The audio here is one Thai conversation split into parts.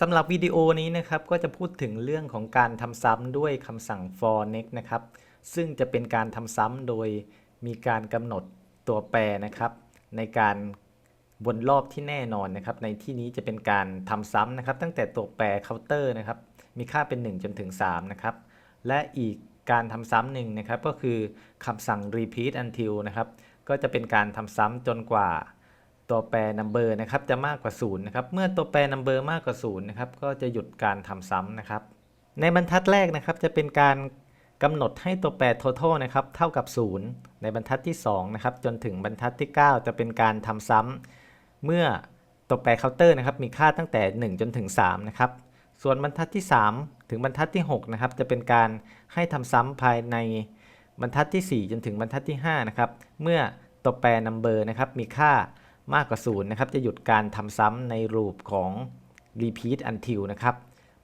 สำหรับวิดีโอนี้นะครับก็จะพูดถึงเรื่องของการทำซ้ำด้วยคำสั่ง for next นะครับ ซึ่งจะเป็นการทำซ้ำโดยมีการกำหนดตัวแปรนะครับ ในการวนรอบที่แน่นอนนะครับ ในที่นี้จะเป็นการทำซ้ำนะครับ ตั้งแต่ตัวแปรเคาน์เตอร์นะครับ มีค่าเป็น 1 จนถึง 3 นะครับ และอีกการทำซ้ำหนึ่งนะครับ ก็คือคำสั่ง repeat until นะครับ ก็จะเป็นการทำซ้ำจนกว่า ตัวแปร number นะครับจะมากกว่า0นะครับเมื่อตัวแปร number มากกว่า0นะครับก็จะหยุดการทำซ้ำนะครับ ในบรรทัดแรกนะครับจะเป็นการกำหนดให้ตัวแปร total นะครับเท่ากับ 0 ในบรรทัดที่2นะครับจนถึงบรรทัดที่ 9 จะเป็นการทำซ้ำเมื่อตัวแปร counter นะครับมีค่าตั้งแต่ 1 จนถึง3นะครับส่วนบรรทัดที่ 3 ถึงบรรทัดที่6นะครับจะเป็นการให้ทำซ้ำภายในบรรทัดที่ 4 จนถึงบรรทัดที่5นะครับเมื่อตัวแปร number นะครับมีค่า มากกว่า0นะครับ จะหยุดการทำซ้ำในรูปของ repeat until นะครับ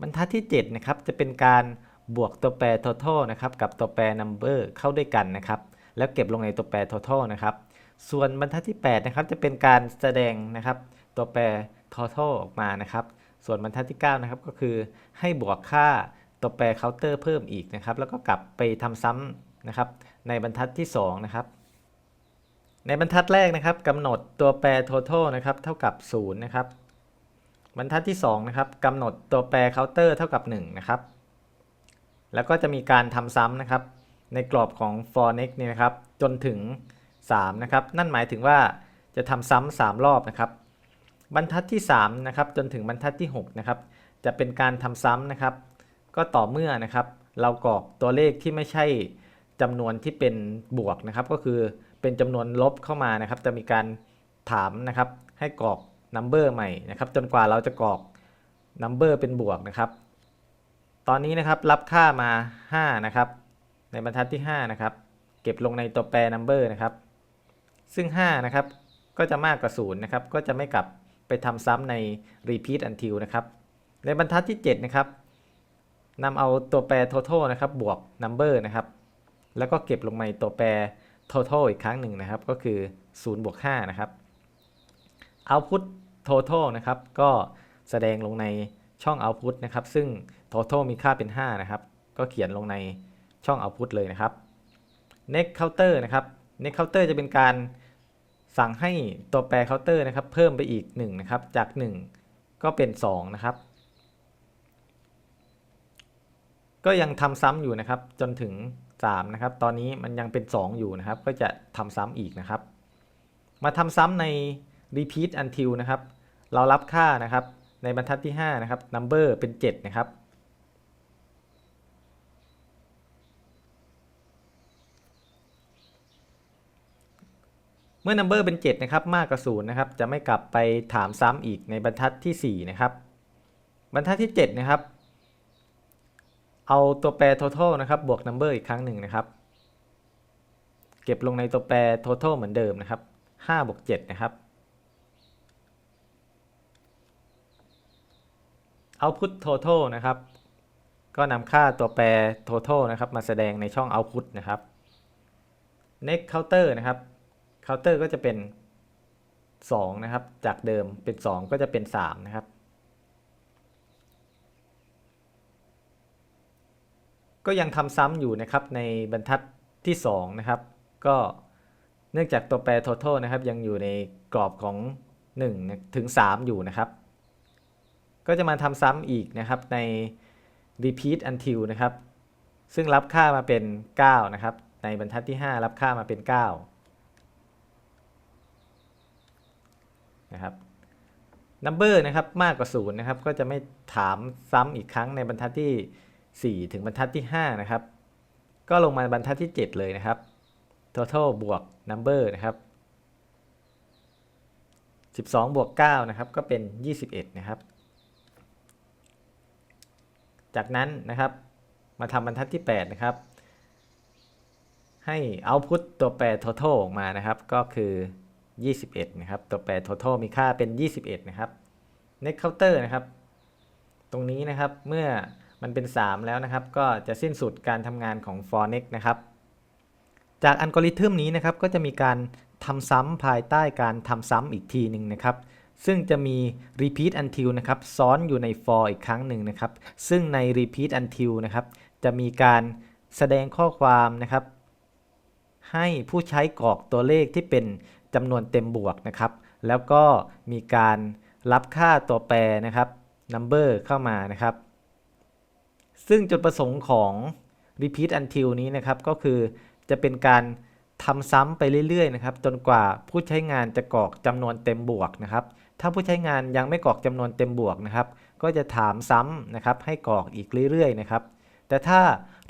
บรรทัดที่ 7 นะครับ จะเป็นการบวกตัวแปร total นะครับ กับตัวแปร number เข้าด้วยกันนะครับ แล้วเก็บลงในตัวแปร total นะครับ ส่วนบรรทัดที่ 8 นะครับ จะเป็นการแสดงนะครับ ตัวแปร total ออกมานะครับ ส่วนบรรทัดที่ 9 นะครับ ก็คือให้บวกค่าตัวแปร counter เพิ่มอีกนะครับ แล้วก็กลับไปทำซ้ำนะครับ ในบรรทัดที่ 2 นะครับ ในบรรทัดแรกนะครับกำหนดตัวแปร total นะครับเท่ากับ0นะครับบรรทัดที่2นะครับกำหนดตัวแปร counter เท่ากับ1นะครับแล้วก็จะมีการทำซ้ำนะครับ ในกรอบของ for next นี่นะครับ จนถึง3นะครับนั่นหมายถึงว่าจะทำซ้ำ3รอบนะครับบรรทัดที่3นะครับจนถึงบรรทัดที่6นะครับจะเป็นการทำซ้ำนะครับ ก็ต่อเมื่อนะครับ เรากรอกตัวเลขที่ไม่ใช่ จำนวนที่เป็นบวกนะครับ ก็คือเป็นจำนวนลบเข้ามานะครับ จะมีการถามนะครับ ให้กรอก number ใหม่นะครับ จนกว่าเราจะกรอก number เป็นบวกนะครับ ตอนนี้นะครับรับค่ามา 5 นะครับ ในบรรทัดที่ 5 นะครับ เก็บลงในตัวแปร number นะครับ ซึ่ง 5 นะครับ ก็จะมากกว่า0นะครับ ก็จะไม่กลับไปทำซ้ำใน repeat until นะครับ ในบรรทัดที่ 7 นะครับนำเอาตัวแปร total นะครับ บวก number นะครับ แล้วก็เก็บลงในตัวแปร total อีกครั้งหนึ่งนะครับ ก็คือ0บวก5นะครับ output total นะครับ ก็แสดงลงในช่อง output นะครับ ซึ่ง total มีค่าเป็น 5 นะครับ ก็เขียนลงในช่อง output เลยนะครับ next counter นะครับ next counter จะเป็นการสั่งให้ตัวแปร counter นะครับ เพิ่มไปอีก1นะครับ จาก 1 ก็เป็น 2 นะครับ ก็ยังทำซ้ำอยู่นะครับ จนถึง 3นะครับ ตอนนี้มันยังเป็น 2 อยู่นะครับ ก็จะทำซ้ำอีกนะครับ มาทำซ้ำใน repeat until นะครับ เรารับค่านะครับ ในบรรทัดที่ 5 นะครับ number เป็น 7 นะครับ เมื่อ number เป็น 7 นะครับ มากกว่า0นะครับ จะไม่กลับไปถามซ้ำอีกในบรรทัดที่ 4 นะครับ บรรทัดที่ 7 นะครับ เอาตัวแปร total นะครับบวก number อีกครั้งหนึ่งนะครับ เก็บลงในตัวแปร total เหมือนเดิมนะครับ5บวก7นะครับ output total นะครับ ก็นำค่าตัวแปร total นะครับมาแสดงในช่อง output นะครับ next counter นะครับ counter ก็จะเป็น 2 นะครับ จากเดิมเป็น 2 ก็จะเป็น 3 นะครับ ก็ยังทำซ้ำอยู่นะครับในบรรทัดที่2นะครับก็เนื่องจากตัวแปร total นะครับยังอยู่ในกรอบของ1ถึง3อยู่นะครับ ก็จะมาทำซ้ำอีกนะครับใน repeat until นะครับ ซึ่งรับค่ามาเป็น 9 นะครับ ในบรรทัดที่ 5 รับค่ามาเป็น 9 นะครับ number นะครับมากกว่า 0 นะครับ ก็จะไม่ถามซ้ำอีกครั้งในบรรทัดที่ 4 ถึงบรรทัดที่ 5 นะครับ ก็ลงมาบรรทัดที่ 7 เลยนะครับ total บวก number นะครับ 12 บวก 9 นะครับ ก็เป็น 21 นะครับ จากนั้นนะครับ มาทำบรรทัดที่ 8 นะครับ ให้ output ตัวแปร total ออกมานะครับ ก็คือ 21 นะครับ ตัวแปร total มีค่าเป็น 21 นะครับ next counter นะครับ ตรงนี้นะครับ เมื่อ มันเป็น 3 แล้วนะครับ ก็จะสิ้นสุดการทำงานของ for next นะครับ จากอัลกอริทึมนี้นะครับ ก็จะมีการทำซ้ำภายใต้การทำซ้ำอีกทีหนึ่งนะครับ ซึ่งจะมี repeat until นะครับ ซ้อนอยู่ใน for อีกครั้งหนึ่งนะครับ ซึ่งใน repeat until นะครับ จะมีการแสดงข้อความนะครับ ให้ผู้ใช้กรอกตัวเลขที่เป็นจำนวนเต็มบวกนะครับ แล้วก็มีการรับค่าตัวแปรนะครับ number เข้ามานะครับ ซึ่งจุดประสงค์ของ repeat until นี้นะครับ ก็คือจะเป็นการทำซ้ำไปเรื่อยๆนะครับ จนกว่าผู้ใช้งานจะกรอกจำนวนเต็มบวกนะครับ ถ้าผู้ใช้งานยังไม่กรอกจำนวนเต็มบวกนะครับ ก็จะถามซ้ำนะครับ ให้กรอกอีกเรื่อยๆนะครับ แต่ถ้า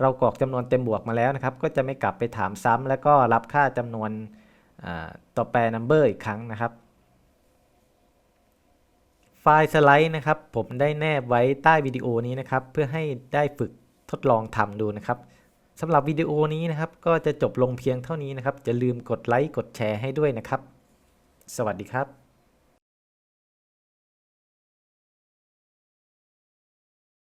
เรากรอกจำนวนเต็มบวกมาแล้วนะครับ ก็จะไม่กลับไปถามซ้ำแล้วก็รับค่าจำนวนอ่าตัวแปร number อีกครั้งนะครับ ไฟล์สไลด์นะครับ ผมได้แนบไว้ใต้วิดีโอนี้นะครับ เพื่อให้ได้ฝึกทดลองทำดูนะครับสำหรับวิดีโอนี้นะครับ ก็จะจบลงเพียงเท่านี้นะครับจะลืมกดไลค์กดแชร์ให้ด้วยนะครับ สวัสดีครับ